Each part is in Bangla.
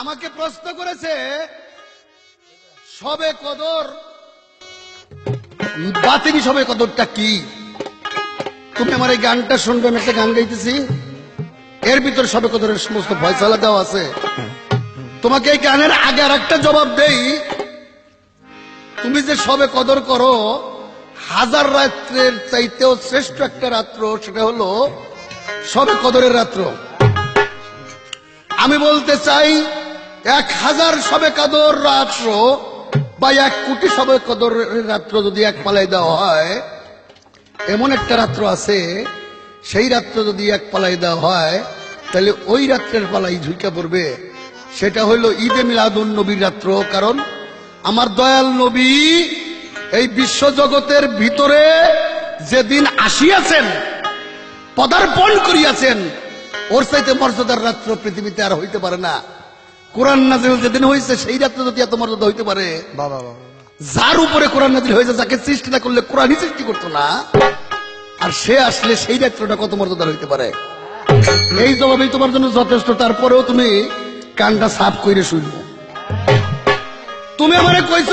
আমাকে প্রশ্ন করেছে, সবে কদর? সবে কদরটা কি? তুমি আমার এই গানটা শুনবে, আমি একটা গান গাইতেছি। এর ভিতর সবে কদরের সমস্ত ফয়সালা দেওয়া আছে। তোমাকে এই গানের আগে আর একটা জবাব দেই। তুমি যে সবে কদর করো হাজার রাত্রের চাইতেও শ্রেষ্ঠ একটা রাত্র সেটা হলো সবে কদরের রাত্র। আমি বলতে চাই, এক হাজার সবে কদর রাত্র বা এক কোটি সবে কদরের রাত্র যদি এক পালাই দেওয়া হয়, এমন একটা রাত্র আছে, সেই রাত্র যদি এক পালাই দেওয়া হয়, তাহলে ওই রাত্রের পালাই ঝুঁকে পড়বে। সেটা হলো ঈদে মিলাদুন নবীর রাত্র, কারণ আমার দয়াল নবী এই বিশ্ব জগতের ভিতরে যেদিন আসিয়াছেন পদার্পণ করিয়াছেন ওর চাইতে মর্যাদার রাত্র পৃথিবীতে আর হইতে পারে না। কোরআন নাজিল যেদিন হয়েছে সেই রাত্রে যদি এত মর্যাদা হইতে পারে বাবা বাবা যার উপরে কোরআন নাজিল হয়েছে যাকে সৃষ্টি না করলে কোরআনই সৃষ্টি করতো না আর সে আসলে সেই রাত্রটা কত মর্যাদার হইতে পারে? এই জবাবেই তোমার জন্য যথেষ্ট। তারপরেও তুমি কানটা সাফ করে শুনব তুমি আমারে কইছ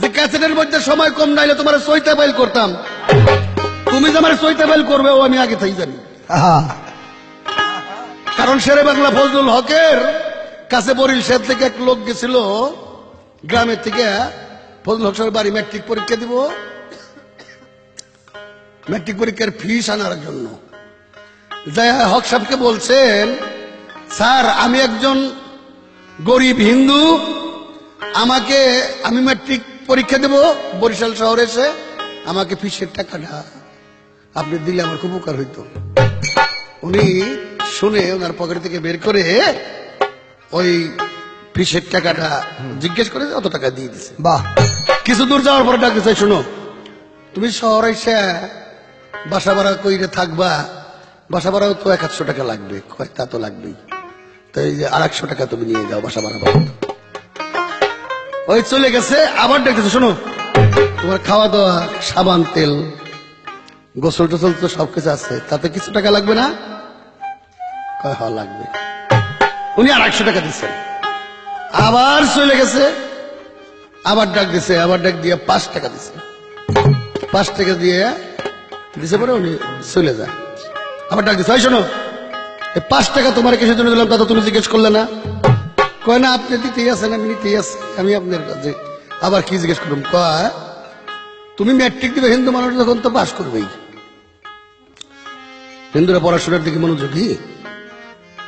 যে ক্যাসেটের মধ্যে সময় কম নাইলে তোমার সইতে বাইল করতাম। তুমি যে আমার সইতে বাইল করবে ও আমি আগে থেকে জানি। কারণ শেরে বাংলা ফজলুল হকের কাছে বরিশাল থেকে এক লোক গেছিল গ্রামের থেকে। ফজলুল হক সাহেবের বাড়ি ম্যাট্রিক পরীক্ষা দিব। ম্যাট্রিক পরীক্ষার ফিস আনার জন্য। যাই হক সাহেবকে বলছেন স্যার আমি একজন গরিব হিন্দু। আমাকে আমি ম্যাট্রিক পরীক্ষা দেব। বরিশাল শহরে এসে আমাকে ফিসের টাকাটা আপনি দিলে আমার খুব উপকার হইতো। উনি শুনে ওনার পকেট থেকে বের করে ওই ফিসের টাকাটা জিজ্ঞেস করে অত টাকা দিয়ে দিছে? বাহ। কিছু দূর যাওয়ার পরে ডাকতে চাই শোনো তুমি শহরে এসে বাসা ভাড়া কইরে থাকবা। বাসা ভাড়াও তো এক টাকা লাগবে তা তো লাগবেই। তো এই যে আর একশো টাকা তুমি নিয়ে যাও বাসা ভাড়া। ওই চলে গেছে, আবার ডেকেছে শোনো। তোমার খাওয়া দাওয়া সাবান, তেল গোসল টোসল তো সবকিছু আছে। তাতে কিছু টাকা লাগবে না? কয় হওয়া লাগবে। উনি আর একশো টাকা দিচ্ছেন। আবার চলে গেছে, আবার ডাক দিছে, আবার ডাক দিয়ে পাঁচ টাকা দিছে। পাঁচ টাকা দিয়ে দিছে পরে উনি চলে যায়। আবার ডাক দিছে, "ওই শোনো, এই পাঁচ টাকা তোমার কিসের জন্য দিলাম তা তো তুমি জিজ্ঞেস করলে না? কয় না, আপনি দিতেই আছেন, আমি নিতেই আছি, আমি আপনার কাছে। আবার কি জিজ্ঞেস করলাম কয়, তুমি ম্যাট্রিক দিবে, হিন্দু মানুষ যখন তো পাশ করবেই। হিন্দুরা পড়াশোনার দিকে মনোযোগী।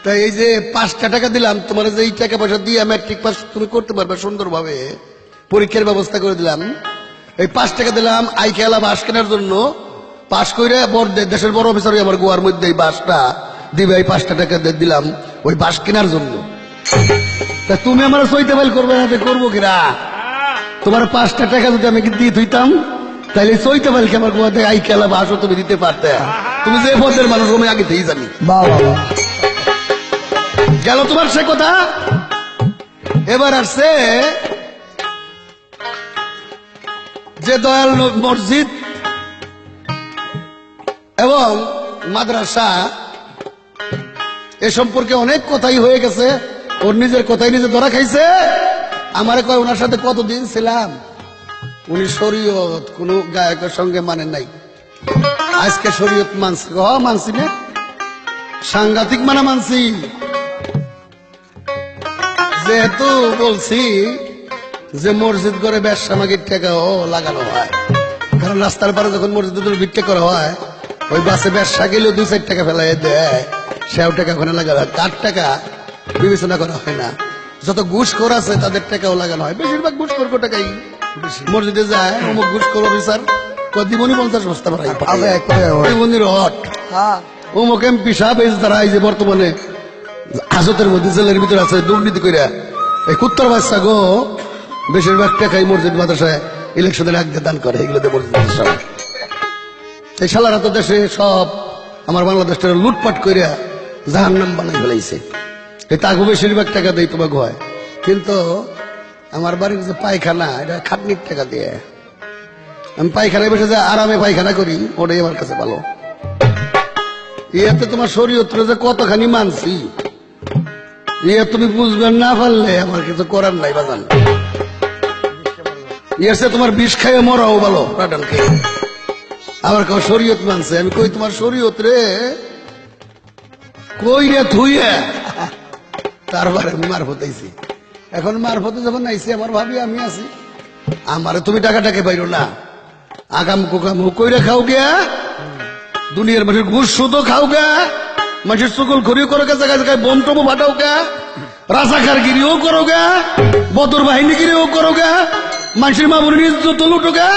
তাই এই যে পাঁচটা টাকা দিলাম, তোমার যে এই টাকা পয়সা দিয়ে ম্যাট্রিক পাস তুমি করতে পারবে সুন্দরভাবে, পরীক্ষার ব্যবস্থা করে দিলাম। এই পাঁচ টাকা দিলাম আই খেলা বাস কেনার জন্য। পাস করে বড় দেশের বড় অফিসার আমার গোয়ার মধ্যে এই বাসটা দিবে, এই পাঁচটা টাকা দিলাম, ওই বাস কেনার জন্য। তা তুমি আমার সইতে ফাইল করবে না করব কিনা তোমার পাঁচটা টাকা যদি আমি দিয়ে থইতাম তাহলে সইতে ফাইল কি আমার গোয়াতে আই খেলা বাসও তুমি দিতে পারতে। তুমি যে পদের মানুষ আমি আগে থেকেই জানি। গেল তোমার সে কথা? এবার আসছে যে দয়াল মসজিদ এবং মাদ্রাসা এ সম্পর্কে অনেক কথাই হয়ে গেছে। ওর নিজের কথাই নিজে ধরা খাইছে? আমারে কয়, ওনার সাথে কতদিন ছিলাম? উনি শরীয়ত, কোন গায়কের সঙ্গে মানে নাই। আজকে শরীয়ত মানছি। হ, মানছি না। সাংঘাতিক মানা মানছি। যেহেতু বলছি যে মসজিদ করে ব্যবসা মাগির টাকাও লাগানো হয়। কারণ রাস্তার পারে যখন মসজিদের ভিক্ষা করা হয়, ওই বাসে ব্যবসা গেলেও দুই চার টাকা ফেলাই দেয়। সেও টাকা ওখানে লাগানো হয় কার টাকা? বিবেচনা করা হয় না। যত ঘুষখোর আছে তাদের টাকাও লাগানো হয়। বেশিরভাগ ঘুষখোর টাকাই মসজিদে যায় অমুক ঘুষখোর অফিসার কদিমনি পঞ্চাশ বস্তা ভাড়াই ওর। হট হ্যাঁ। অমুক এমপি সাহেব এই তারা এই যে বর্তমানে হাজতের মধ্যে জেলের ভিতরে আছে দুর্নীতি কইরা। এই কুত্তর বাচ্চা গো বেশিরভাগ টাকাই মসজিদ মাদ্রাসায় ইলেকশনের আগে দান করে। এগুলোতে মসজিদ মাদ্রাসা এই শালারা তো দেশে সব আমার বাংলাদেশটা লুটপাট করিয়া জাহান নাম বানাই ফেলাইছে। তাগো বেশিরভাগ টাকা দেয় তোমাকে হয়। কিন্তু আমার বাড়ির যে পায়খানা, এটা খাটনির টাকা দিয়ে। আমি পায়খানায় বসে যে আরামে পায়খানা করি, ওটাই আমার কাছে ভালো। ইয়েতে তোমার শরীয়ত্র যে কতখানি মানছি ইয়ে তুমি বুঝবেন না পারলে আমার কিছু করার নাই বাজান। ইয়েছে তোমার বিষ খাইয়ে মরাও ভালো প্রাটনকে আমার কেউ শরীয়ত মানছে, আমি কই তোমার শরীয়ত রে কই রে থুইয়ে তারপরে আমি মার ফতাইছি এখন মার ফতে যখন আইছি, আমার ভাবি, আমি আছি। আমারে তুমি টাকাটাকে পাইরো না। আগাম কুকাম কইরে খাও গিয়া দুনিয়ার মানুষের ঘুষ শুধু খাও গা। মানুষের চুকল খড়িও করো গা, জায়গায় জায়গায় বোম টমো ফাটাও গা। রাজাকার গিরিও করো গা। বদর বাহিনী গিরিও করো গা। মানুষের মা বোনের ইজ্জত লুটো গা।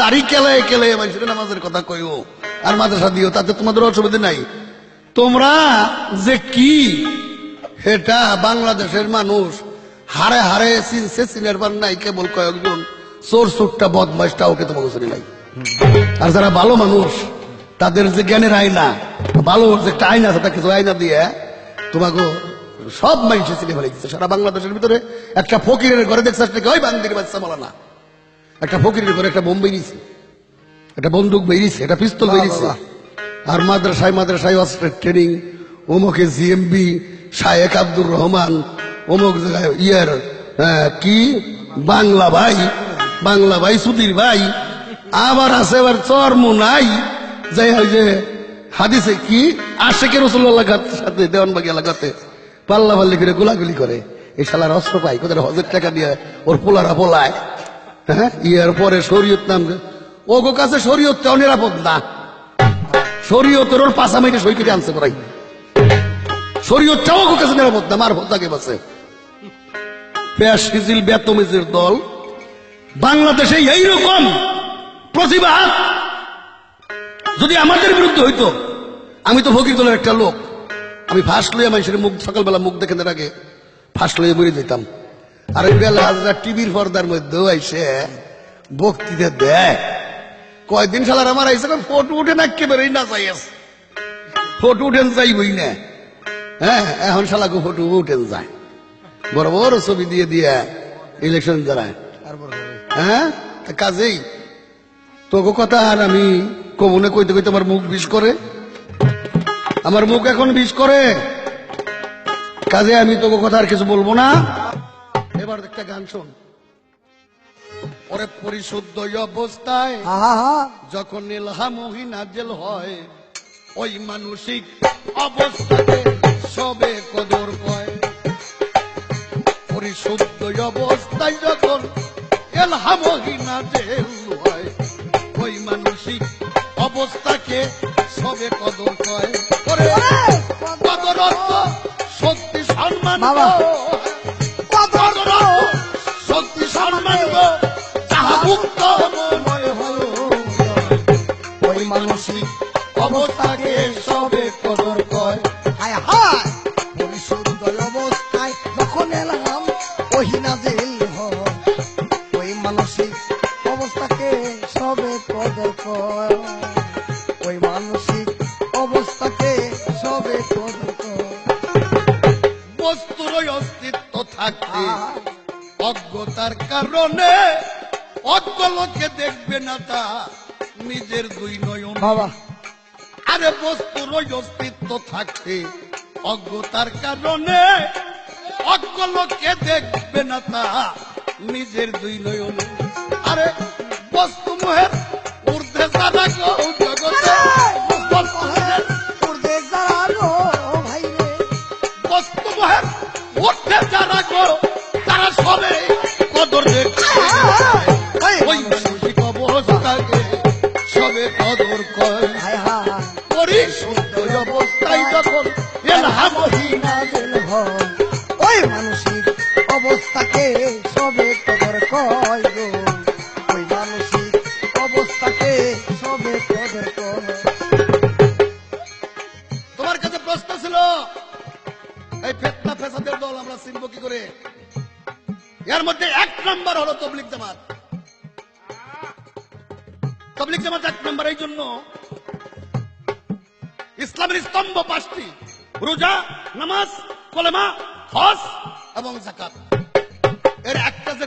দাড়ি কেলে কেলে মানুষের নামাজের কথা কইও। আর মাদ্রাসা দিও, তাতে তোমাদের অসুবিধা নাই। তোমরা যে কি? এটা বাংলাদেশের মানুষ। হারে হারে চিনছে চিনের পার নাই কেবল কয়েকজন। চোর চোরটা বদমাসটা ওকে তোমাকে চিনি নাই। আর যারা ভালো মানুষ তাদের যে জ্ঞানের আয়না ভালো যে একটা আয়না আছে তা কিছু আয়না দিয়ে তোমাকে সব মানুষের চিনে ফেলে দিচ্ছে। সারা বাংলাদেশের ভিতরে একটা ফকিরের ঘরে দেখছে নাকি ওই বান্দির বাচ্চা বলা না একটা ফকিরের ঘরে একটা বোম বেরিয়েছে। একটা বন্দুক বেরিয়েছে একটা পিস্তল বেরিয়েছে। আর মাদ্রাসায় মাদ্রাসায় অস্ত্রের ট্রেনিং অমুকে জিএমবি শায়েক আব্দুর রহমান, অমুক জায়গায় ইয়ার কি? বাংলা ভাই বাংলা ভাই সুধীর ভাই। আবার আছে এবার চর্ম নাই। যাই হয় যে, হাদিসে কি? আশেকের রসুল্লাহ সাথে দেওয়ানবাগি এলাকাতে পাল্লা পাল্লি করে গোলাগুলি করে। এই শালার অস্ত্র পাই কোথায় হজের টাকা দিয়ে ওর পোলারা পোলায় হ্যাঁ? ইয়ার পরে শরীয়ত নাম ও গো কাছে শরীয়তটাও নিরাপদ না। শরীয়তের পাশা আনছে করাই নিরাপদ না বাসে। বেতমিজের দল। বাংলাদেশে এইরকম প্রতিবাদ যদি আমাদের বিরুদ্ধে হইতো, আমি তো ফকির দলের একটা লোক। আমি ফার্স্ট লইয়া মানুষের মুখ সকালবেলা মুখ দেখে আগে ফার্স্ট লইয়া মরে যেতাম। আর এই বেলা টিভির পর্দার মধ্যেও আইসে বক্তৃতা দেয়। কয়দিন সালার আমার আইসে ফটো উঠে না একেবারেই না চাই আছে ফটো উঠেন যাইবই না। হ্যাঁ এখন শালাকে ফটো উঠেন যায়। বড় বড় ছবি দিয়ে দিয়ে ইলেকশন দাঁড়ায় হ্যাঁ কাজেই। তোকে কথা আর আমি কমনে কইতে কইতে আমার মুখ বিষ করে। আমার মুখ এখন বিষ করে। কাজে আমি তোকে কথা আর কিছু বলব না। এবার একটা গান শোন। ওরে পরিশুদ্ধ অবস্থায় যখন নীলহামহি নাজেল হয় ওই মানসিক অবস্থাকে সবে কদর কয় পরিশুদ্ধ অবস্থায় যখন এলহামহি নাজেল হয় ওই মানসিক অবস্থাকে সবে কদর কয় ওরে কদর শক্তি সম্মান নিজের দুই নয়ন। বাবা। আরে বস্তুর অস্তিত্ব থাকতে অজ্ঞতার কারণে। অজ্ঞ লোকে দেখবে না তা নিজের দুই নয়ন। আরে বস্তু মোহের ঊর্ধ্বে সাদা হয়। ওই মানসিক অবস্থাকে সবে কদর কয়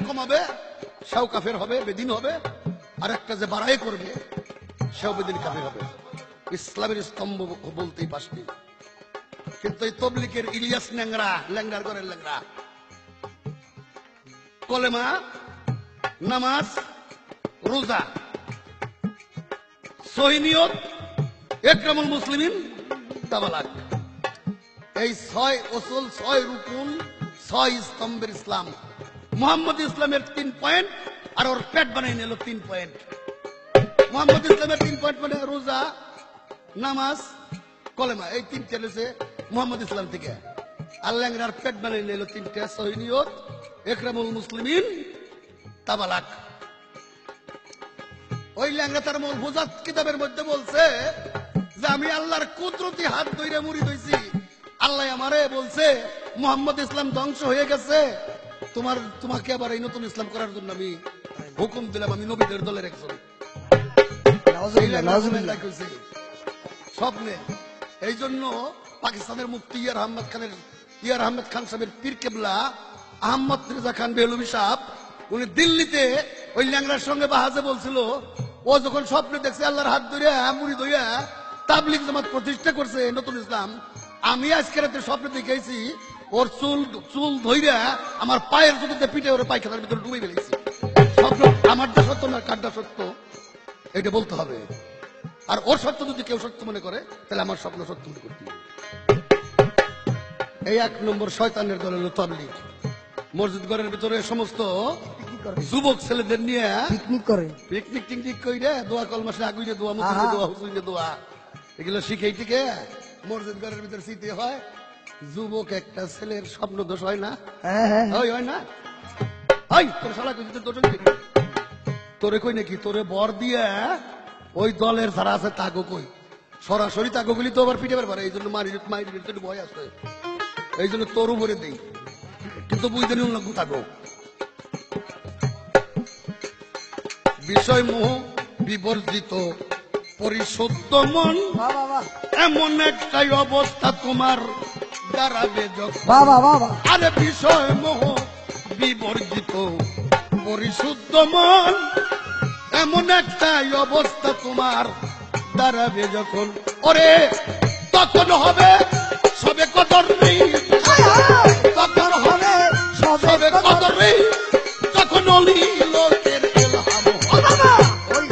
কমাবে সেও কাফের হবে, বেদিন হবে আর একটা যে বাড়াই করবে, সেও বেদিন কাফের হবে। ইসলামের স্তম্ভ বলতেই পাসনি কিন্তু এই তবলিকের ইলিয়াস ল্যাংরা ল্যাংরার ঘরের ল্যাংরা কলেমা, নামাজ, রোজা। সহিনিয়ত একরামুল মুসলিমিন, তাবালাক। এই ছয় ওসুল, ছয় রুকুন, ছয় স্তম্ভের ইসলাম। মোহাম্মদ ইসলামের তিন পয়েন্ট আর ওর পেট বানাই নিল তিন পয়েন্ট। মোহাম্মদ ইসলামের তিন পয়েন্ট মানে রোজা, নামাজ, কলেমা। এই তিনটে রয়েছে মোহাম্মদ ইসলাম থেকে। আল্লাংরার পেট বানাই নিল তিনটে সহিনিয়ত একরামুল মুসলিমিন, তাবালাক। ওই ল্যাংরা তার মূল হুজাত কিতাবের মধ্যে বলছে যে আমি আল্লাহর কুদরতি হাত ধরে মুড়ি দইছি আল্লাহ আমারে বলছে, মোহাম্মদ ইসলাম ধ্বংস হয়ে গেছে। তোমার তোমাকে আবার এই নতুন ইসলাম করার জন্য আমি হুকুম দিলাম আমি নবীদের দলের একজন। স্বপ্নে এই জন্য পাকিস্তানের মুফতি ইয়ার আহমদ খানের ইয়ার আহমদ খান সাহেবের পীর কেবলা আহমদ রেজা খান বেহলুবি সাহেব উনি দিল্লিতে ওই ল্যাংড়ার সঙ্গে বাহাজে বলছিল ও যখন স্বপ্নে দেখছে আল্লাহর হাত ধরে মুড়ি ধইয়া তাবলিগ জামাত প্রতিষ্ঠা করছে নতুন ইসলাম আমি আজকে রাতে স্বপ্নে দেখেছি ওর চুল চুল ধইরা আমার পায়ের জুতোতে পিঠে ওর পায়খানার ভিতরে ডুবে ফেলেছি। স্বপ্ন আমারটা সত্য না কারটা সত্য এটা বলতে হবে। আর ওর সত্য যদি কেউ সত্য মনে করে তাহলে আমার স্বপ্ন সত্য মনে করতে এই এক নম্বর শয়তানের দল হলো তবলিগ মসজিদ ঘরের ভিতরে সমস্ত যুবক ছেলেদের নিয়ে পিকনিক করে। পিকনিক টিকনিক কইরে দোয়া কলমাসে আগুইরে দোয়া আহা। দোয়া হুসুইনে দোয়া। এগুলো শিখেই টিকে। মসজিদ ঘরের ভিতরে স্মৃতি হয় যুবক একটা ছেলের স্বপ্ন দোষ হয় না? হ্যাঁ হ্যাঁ হয়। না? তোর শালা কইতে তোর তোরে কই নাকি? তোরে বর দিয়ে ওই দলের যারা আছে তাগো কই? সরাসরি তাগো গুলি তো আবার পিঠে পারে এই জন্য মারি মারি একটু ভয় আছে। এই জন্য তোর উপরে দেই। কিন্তু বুঝতে নিল না তাগো। বিষয় মোহ বিবর্জিত। পরিশুদ্ধ মন এমন একটাই অবস্থা তোমার। দাঁড়াবে বাহ বাহ আরে বিষয় মোহ বিবর্জিত পরিশুদ্ধ মন এমন একটাই অবস্থা তোমার দাঁড়াবে যখন। ওরে তখন হবে সবে কদর নেই তখন হবে সবে কদর নেই তখন অলি লোকের এলহাম।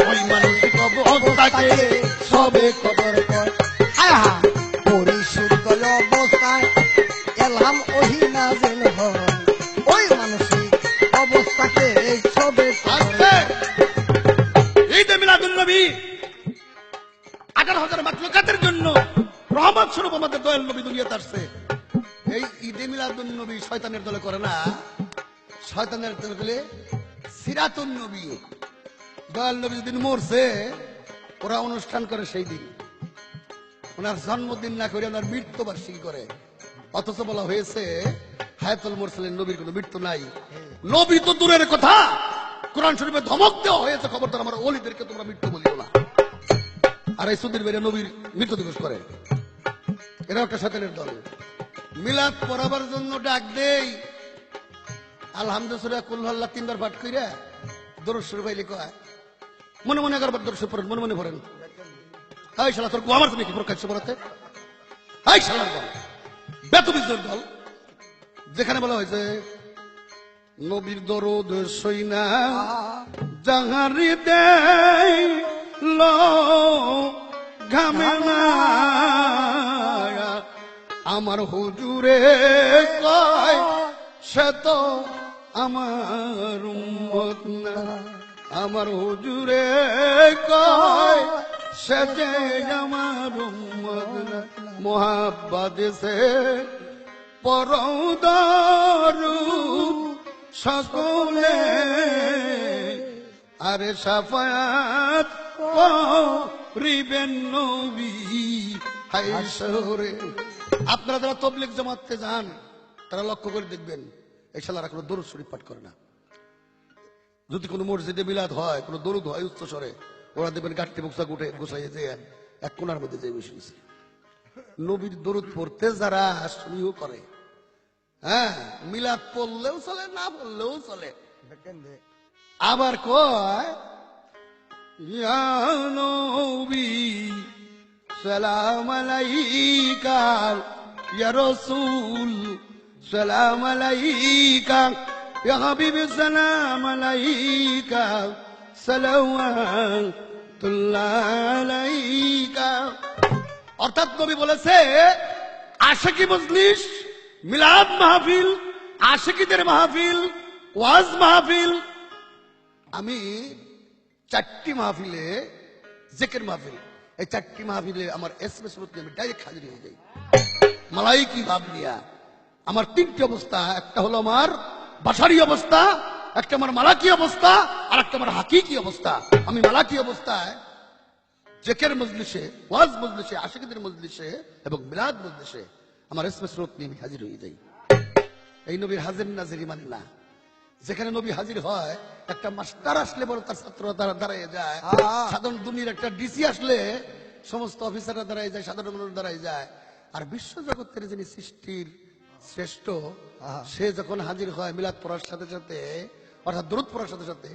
ওই মানসিক অবস্থাকে সবে স্বরূপ নবী দুনিয়াতে আসছে। এই ঈদে মিলাদুল নবী শয়তানের দলে করে না। শয়তানের দলে বলে সিরাতুন নবী। দয়াল নবী যেদিন মরছে, ওরা অনুষ্ঠান করে সেই দিন। ওনার জন্মদিন না করে ওনার মৃত্যু বার্ষিকী করে। অথচ বলা হয়েছে, হায়াতুল মোরসালের নবীর কোনো মৃত্যু নাই। নবী তো দূরের কথা। কোরআন শরীফে ধমক দেওয়া হয়েছে খবরদার আমার অলিদেরকে তোমরা মৃত্যু বলিও না। আর এই সুদিন বেড়ে নবীর মৃত্যু দিবস করে। এরা একটা সাথের দল। মিলাদ পড়াবার জন্য ডাক দেই। আলহামদুলিল্লাহ কুল্লাহ তিনবার পাঠ কইরা দরুদ শরীফ আইলে কয়, মনে মনে দরুদ শরীফ পড়েন, মনে মনে পড়েন। এই শালা, তোর আমার তুমি কি প্রকাশ্য পড়াতে? এই শালার দল। দল। যেখানে বলা হয়েছে, নবীর দরদ সইনা জাহারি দেয় ঘামে না। আমার হুজুরে কয়, সে তো আমার উম্মত না। আমার হুজুরে কয়, সে যে আমার উম্মত না। মোহাব্বত সে পরদারু সকলে। আরে সাফায়াত করিবেন নবী হাইসরে আপনারা যারা তবলিক জমাতে যান তারা লক্ষ্য করে দেখবেন এই শালারা কোনো দরুদ শরীফ পাঠ করে না। যদি কোনো মসজিদে মিলাদ হয় কোনো দরুদ হয় উচ্চ স্বরে ওরা দেখবেন গাঠটি বক্সা গুটে গোসাইয়ে যে এক কোনার মধ্যে যে বসে গেছে নবীর দরুদ পড়তে যারা শুরু করে। হ্যাঁ মিলাদ পড়লেও চলে না পড়লেও চলে। আবার কয় ইয়া নবী সালাম আলাইকা ইয়া রাসূল সালাম আলাইকা ইয়া হাবিবি সালাম আলাইকা সালাওয়াতুল্লাহ আলাইকা। অর্থাৎ কবি বলেছে, আশিকি মজলিস, মিলাদ মাহফিল, আশিকিদের মাহফিল, ওয়াজ মাহফিল। আমি চারটি মাহফিলে জেকের মাহফিল এই চারটি মাহফিলে আমার এস এম আমি ডাইরেক্ট হাজির হয়ে যাই। মালাই কি ভাব নিয়া। আমার তিনটি অবস্থা, একটা হলো আমার বাসারি অবস্থা, একটা আমার মালাকি অবস্থা, আর একটা আমার হাকিকি অবস্থা। আমি মালাকি অবস্থায় জেকের মজলিসে, ওয়াজ মজলিসে, আশিকদের মজলিসে এবং মিলাদ মজলিসে আমার এসমে স্রোত নিয়ে আমি হাজির হয়ে যাই। এই নবীর হাজির নাজির মানে না। যেখানে নবী হাজির হয় একটা মাস্টার আসলে বড় তার ছাত্ররা তারা দাঁড়ায় যায়। সাধারণ দুনিয়ার একটা ডিসি আসলে সমস্ত অফিসাররা দাঁড়ায় যায় সাধারণ মানুষ দাঁড়ায় যায়। আর বিশ্ব জগতের যিনি সৃষ্টির শ্রেষ্ঠ সে যখন হাজির হয় মিলাদ পড়ার সাথে সাথে অর্থাৎ দূরত পড়ার সাথে সাথে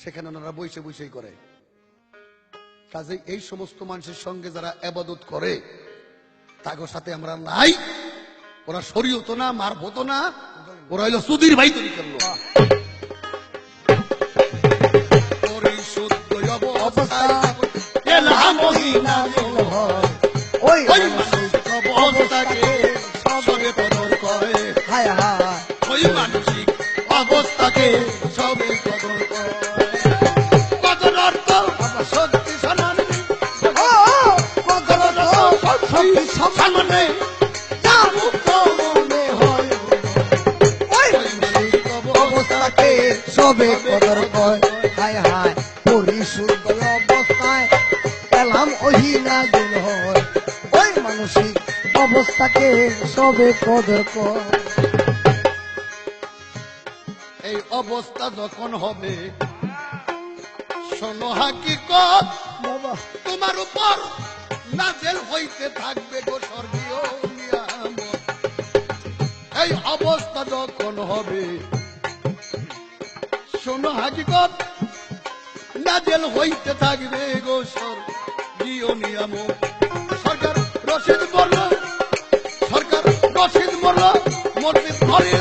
সেখানে ওনারা বইসে বইসেই করে। কাজে এই সমস্ত মানুষের সঙ্গে যারা আবাদত করে তাদের সাথে আমরা নাই। ওরা শরীয়ত না মার হতো না ওরা হইল সুদীর ভাই তৈরি করল। পরিশুদ্ধ অবস্থায় এলাম মহিনা কয় হায় হায় পরিশুদ্ধ অবস্থায়। এলাম ওহিনা দিন হয় ওই মানসিক অবস্থাকে সবে কদর কয় এই অবস্থা যখন হবে শোনো হাকিকত তোমার উপর নাজেল হইতে থাকবে গো স্বর্গীয় এই অবস্থা যখন হবে শোনো হাকিকত নাজেল হইতে থাকবে গো সর স্বর্গীয় নিয়ামত। সরকার রশিদ মরল, সরকার রশিদ মরল মরবে ঘরে